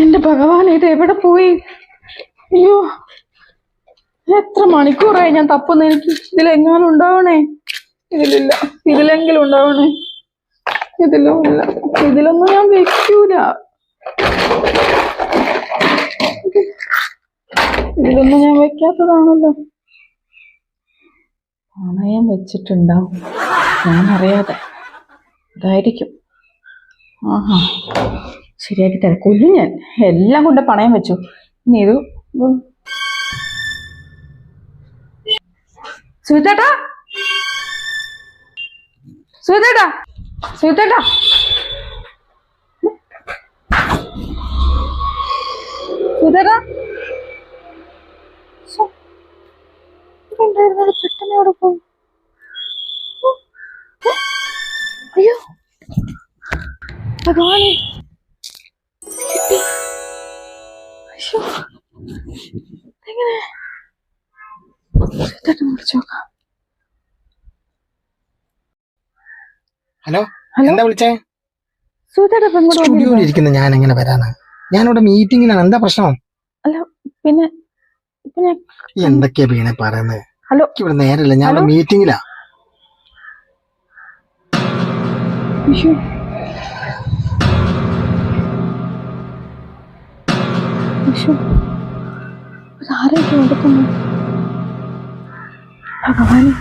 എന്റെ ഭഗവാൻ ഇത് എവിടെ പോയി? അയ്യോ എത്ര മണിക്കൂറായി ഞാൻ തപ്പുന്ന? എനിക്ക് ഇതിലെങ്ങാനും ഉണ്ടാവണേ? ഇതിലില്ല. ഇതിലെങ്കിലും ഉണ്ടാവണേ? ഇതിലും ഇല്ല ഇതിലൊന്നും ഞാൻ വെക്കൂല. ഇതിലൊന്നും ഞാൻ വെക്കാത്തതാണല്ലോ. നാണയം വെച്ചിട്ടുണ്ടാവും ഞാൻ അറിയാതെ അതായിരിക്കും ആഹാ. ശരിയാക്കി തരാം. കൊല്ലും ഞാൻ എല്ലാം കൊണ്ട് പണയം വെച്ചു. ഇനി ഇത്. സുഹിതേട്ടാ സുഹിതേട്ടാ സുഹിതേട്ടാ സുഹിതേട്ടാ ഉണ്ടായിരുന്നത് പെട്ടെന്ന് അവിടെ പോയി. അയ്യോ. ഭഗവാനെ എങ്ങനെ? വിളിച്ചു നോക്കാം. ഹലോ? ഹലോ? എന്താ വിളിച്ചേ? സ്റ്റുഡിയോയിലിരിക്കുന്ന സ്റ്റുഡിയോയിൽ ഇരിക്കുന്ന ഞാൻ എങ്ങനെ വരാനാ? ഞാനിവിടെ മീറ്റിംഗിലാണ് എന്താ പ്രശ്നം? അല്ല പിന്നെ പിന്നെ എന്തൊക്കെയാ വീണെ പറയുന്നത് ഹലോ? ഇവിടെ നേരല്ല ഞാൻ ഹലോ? മീറ്റിംഗിലാ മനുഷ്യൻ ഒരു ആരോഗ്യം എടുക്കുന്നു ഭഗവാനെ